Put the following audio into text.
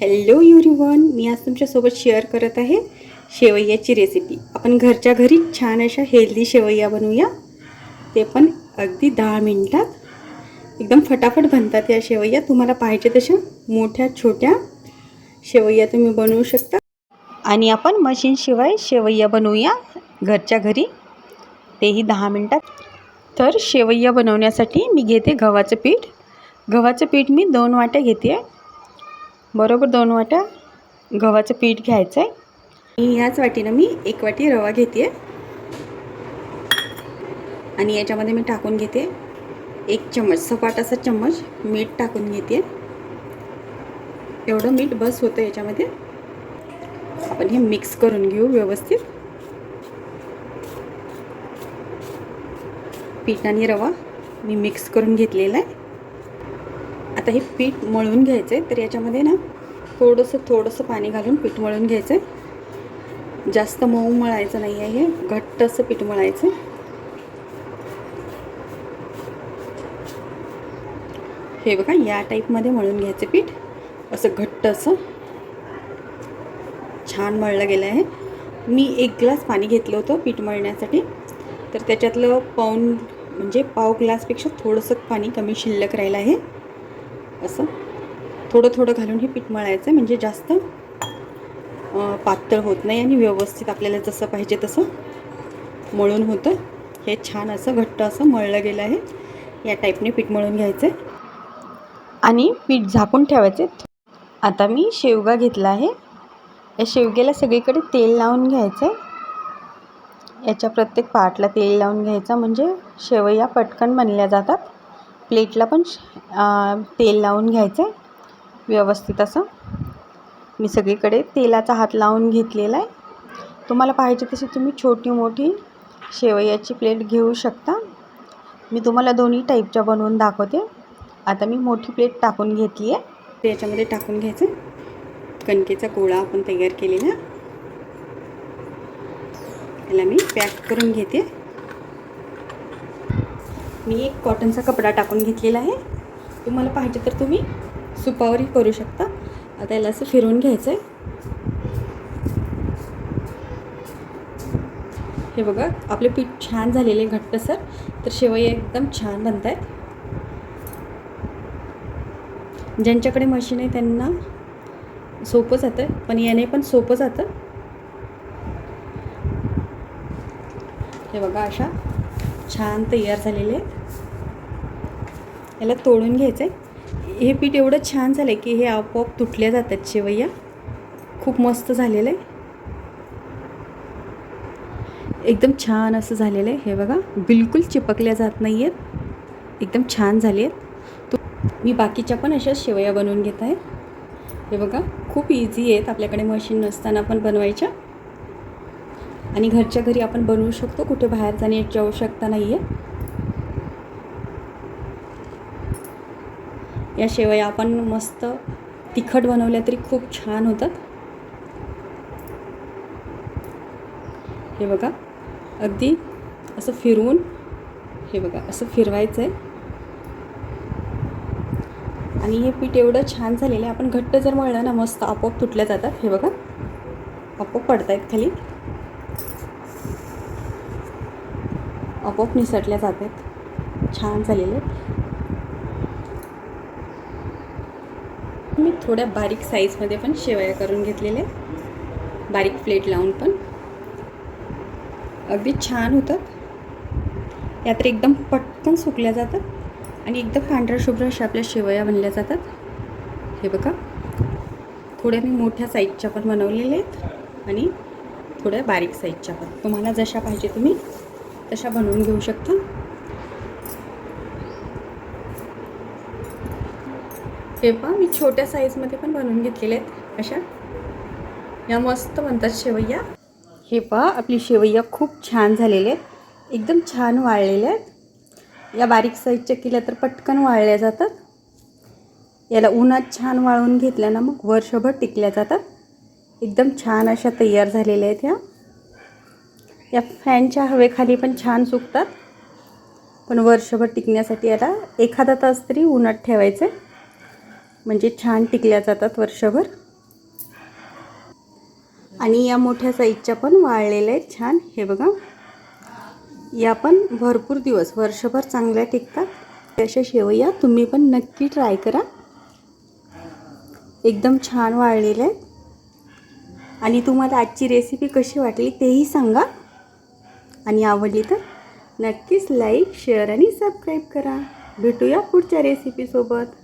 Hello युरिवन मी आज तुमच्यासोबत share करत आहे शेवयाची रेसिपी आपण घरच्या घरी छान अशा हेल्दी शेवया बनवूया. ते पण अगदी दहा मिनटात. एकदम फटाफट बनतात या शेवया. तुम्हाला पाहिजे तशा मोठ्या छोट्या शेवया तुम्ही बनवू शकता. आणि आपण मशीनशिवाय शेवया बनवूया घरच्या घरी. तेही दहा मिनटात. तर शेवया बनवण्यासाठी मी घेते गव्हाचं पीठ. गव्हाचं पीठ मी दोन वाट्या घेते. आहे बरोबर दोन वाट्या गव्हाचं पीठ घ्यायचं आहे आणि ह्याच वाटीनं मी एक वाटी रवा घेते आणि याच्यामध्ये मी टाकून घेते एक चम्मच सपाट असा चम्मच मीठ टाकून घेते एवढं मीठ बस होतं याच्यामध्ये. आपण हे मिक्स करून घेऊ व्यवस्थित. पीठ आणि रवा मी मिक्स करून घेतलेला आहे. आता हे पीठ मळून घ्यायचं आहे तर याच्यामध्ये ना थोडंसं थोडंसं पाणी घालून पीठ मळून घ्यायचं. आहे जास्त मऊ मळायचं नाही आहे हे घट्ट असं पीठ मळायचं. हे बघा या टाईपमध्ये मळून घ्यायचं पीठ. असं घट्ट असं. छान मळलं गेलं आहे मी एक ग्लास पाणी घेतलं होतं पीठ मळण्यासाठी. तर त्याच्यातलं पाऊन म्हणजे पाव ग्लासपेक्षा थोडंसं पाणी कमी शिल्लक राहिलं आहे. असं. थोडं थोडं घालून हे पीठ मळायचं आहे म्हणजे जास्त पातळ होत नाही आणि व्यवस्थित आपल्याला जसं पाहिजे तसं मळून होतं. हे छान असं घट्ट असं मळलं गेलं आहे. या टाईपने पीठ मळून घ्यायचं आहे आणि पीठ झाकून ठेवायचे. आता मी शेवगा घेतला आहे. या शेवग्याला सगळीकडे तेल लावून घ्यायचं आहे याच्या प्रत्येक पार्टला तेल लावून घ्यायचा म्हणजे शेवया पटकन बनल्या जातात. प्लेटला पण तेल लावून घ्यायचं आहे. व्यवस्थित असं. मी सगळीकडे तेलाचा हात लावून घेतलेला आहे. तुम्हाला पाहिजे तशी तुम्ही छोटी मोठी शेवयाची प्लेट घेऊ शकता. मी तुम्हाला दोन्ही टाईपच्या बनवून दाखवते. आता मी मोठी प्लेट टाकून घेतली आहे. ते याच्यामध्ये टाकून घ्यायचं. कणकेचा गोळा आपण तयार केलेला. याला मी पॅक करून घेते. मी एक कॉटनचा कपडा टाकून घेतलेला आहे. तुम्हाला पाहिजे तर तुम्ही सुपावरही करू शकता. आता याला असं फिरवून घ्यायचं आहे हे बघा आपले पीठ छान झालेले घट्टसर. तर शेवई एकदम छान बनत आहेत ज्यांच्याकडे मशीन आहे त्यांना सोपं जातं पण याने पण सोपं जातं. हे बघा अशा छान तयार झालेले आहेत. याला तोडून घ्यायचं आहे हे पीठ एवढं छान झालं आहे की हे आपोआप तुटल्या जातात शेवया. खूप मस्त झालेलं आहे एकदम छान असं झालेलं आहे हे बघा बिलकुल चिपकल्या जात नाही आहेत एकदम छान झाले आहेत मी बाकीच्या पण अशा शेवया बनवून घेत आहे. हे बघा खूप इझी आहेत. आपल्याकडे मशीन नसताना पण बनवायच्या. आणि घरच्या घरी आपण बनवू शकतो कुठे बाहेर जाण्याची आवश्यकता नाही आहे या शेवया आपण मस्त तिखट बनवल्या तरी खूप छान होतात. हे बघा अगदी असं फिरवून हे बघा असं फिरवायचं आहे आणि हे पीठ एवढं छान झालेलं आहे आपण घट्ट जर मळलं ना मस्त आपोआप तुटल्या जातात हे बघा. आपोआप पडत आहेत खाली. आपोआप निसटल्या जात आहेत छान झालेले. आहेत मी थोड्या बारीक साईजमध्ये पण शेवया करून घेतलेले आहेत बारीक प्लेट लावून पण. अगदी छान होतात. या तर एकदम पटकन सुकल्या जातात आणि एकदम पांढऱ्या शुभ्र अशा आपल्या शेवया बनल्या जातात. हे बघा. थोड्या मी मोठ्या साईजच्या पण बनवलेल्या आहेत आणि थोड्या बारीक साईजच्या पण. तुम्हाला जशा पाहिजे तुम्ही तशा बनवून घेऊ शकता. हे पहा मी छोट्या साईजमध्ये पण बनवून घेतलेले आहेत. अशा. या मस्त म्हणतात शेवया. हे पहा आपली शेवया खूप छान झालेले आहेत. एकदम छान वाळलेल्या आहेत. या बारीक साईजच्या केल्या तर पटकन वाळल्या जातात. याला उन्हात छान वाळवून घेतल्या ना मग वर्षभर टिकल्या जातात. एकदम छान अशा तयार झालेल्या आहेत ह्या. या फॅनच्या हवेखाली पण छान सुकतात. पण वर्षभर टिकण्यासाठी याला एखादा तास तरी उन्हात ठेवायचं. आहे म्हणजे छान टिकल्या जातात वर्षभर. आणि या मोठ्या साईजच्या पण वाळलेल्या आहेत छान. हे बघा. या पण भरपूर दिवस वर्षभर चांगल्या टिकतात. अशा शेवया तुम्ही पण नक्की ट्राय करा. एकदम छान वाळलेल्या आहेत. आणि तुम्हाला आजची रेसिपी कशी वाटली तेही सांगा. आणि आवडली तर नक्कीच लाईक शेअर आणि सबस्क्राईब करा. भेटूया पुढच्या रेसिपीसोबत